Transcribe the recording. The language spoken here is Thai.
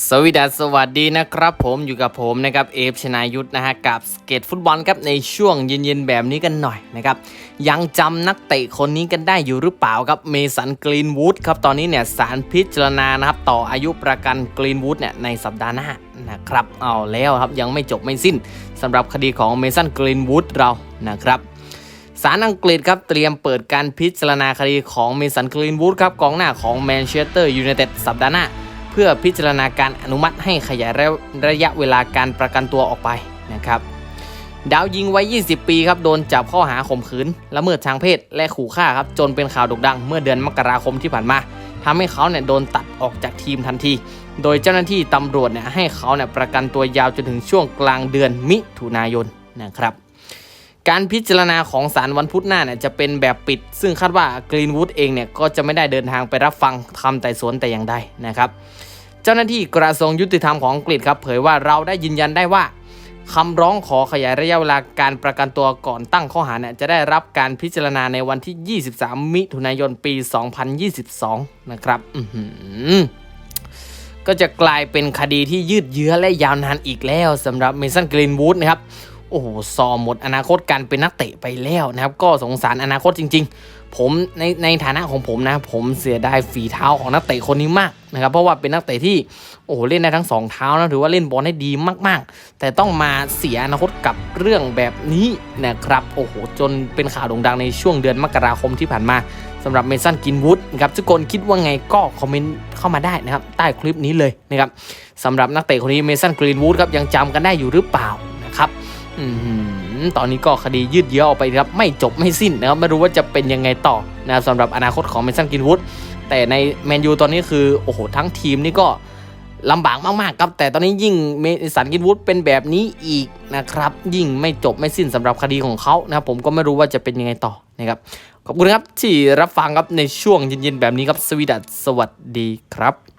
สวัสดีสวัสดีนะครับผมอยู่กับผมนะครับเอฟชนายุทธนะฮะกับสเก็ตฟุตบอลครับในช่วงเย็นๆแบบนี้กันหน่อยนะครับยังจำนักเตะคนนี้กันได้อยู่หรือเปล่าครับเมสันกรีนวูดครับตอนนี้เนี่ยสารพิจารณานะครับต่ออายุประกันกรีนวูดเนี่ยในสัปดาห์หน้านะครับเอาแล้วครับยังไม่จบไม่สิ้นสำหรับคดีของเมสันกรีนวูดเรานะครับศาลอังกฤษครับเตรียมเปิดการพิจารณาคดีของเมสันกรีนวูดครับกองหน้าของแมนเชสเตอร์ยูไนเต็ดสัปดาห์หน้า เพื่อพิจารณาการอนุมัติให้ขยายระระยะเวลาการประกันตัวออกไปนะครับดาวยิงไว้ 20 ปีครับ โดนจับข้อหาข่มขืนละเมิดทางเพศ และขู่ฆ่าครับ จนเป็นข่าวโด่งดัง เมื่อเดือนมกราคมที่ผ่านมาทำให้เขาเนี่ยโดนตัดออกจากทีมทันที โดยเจ้าหน้าที่ตำรวจเนี่ยให้เขาเนี่ยประกันตัวยาวจนถึงช่วงกลางเดือนมิถุนายนนะครับ การพิจารณาของศาลวันพุธหน้าเนี่ยจะเป็นแบบปิด ซึ่งคาดว่ากรีนวูดเองเนี่ยก็จะไม่ได้เดินทางไปรับฟังคำไต่สวนแต่อย่างใดนะครับ เจ้าหน้าที่กระทรวงยุติธรรมของอังกฤษครับเผยว่าเราได้ยืนยันได้ว่าคำร้องขอขยายระยะเวลาการประกันตัวก่อนตั้งข้อหาเนี่ยจะได้รับการพิจารณาในวันที่ 23 มิถุนายนปี 2022 นะครับอื้อหือก็จะกลายเป็นคดีที่ยืดเยื้อและยาวนานอีกแล้วสำหรับเมสันกรีนวูดนะครับ โอ้โหซอหมดอนาคตการเป็นนักเตะไปแล้วนะครับ ก็สงสารอนาคตจริง ๆ ผมในในฐานะของผมนะ ผมเสียดายฝีเท้าของนักเตะคนนี้มากนะครับ เพราะว่าเป็นนักเตะที่โอ้โหเล่นได้ทั้งสองเท้านะถือว่าเล่นบอลได้ดีมาก ๆ แต่ต้องมาเสียอนาคตกับเรื่องแบบนี้นะครับโอ้โหจนเป็นข่าวโด่งดังในช่วงเดือนมกราคมที่ผ่านมาสำหรับเมสันกินวูดนะครับทุกคนคิดว่าไงก็คอมเมนต์เข้ามาได้นะครับใต้คลิปนี้เลยนะครับสำหรับนักเตะคนนี้เมสันกรีนวูดครับยังจำกันได้อยู่หรือเปล่า ตอนนี้ก็คดียืดเยื้อออกไปครับ ไม่จบไม่สิ้นนะครับ ไม่รู้ว่าจะเป็นยังไงต่อนะครับสำหรับอนาคตของเมสันกินวูดแต่ในแมนยูตอนนี้คือ โอ้โห ทั้งทีมนี่ก็ลำบากมากๆครับ แต่ตอนนี้ยิ่งเมสันกินวูดเป็นแบบนี้อีกนะครับ ยิ่งไม่จบไม่สิ้นสำหรับคดีของเขานะครับผมก็ไม่รู้ว่าจะเป็นยังไงต่อนะครับ ขอบคุณครับที่รับฟังครับในช่วงเย็นๆแบบนี้ครับสวีดัสสวัสดีครับ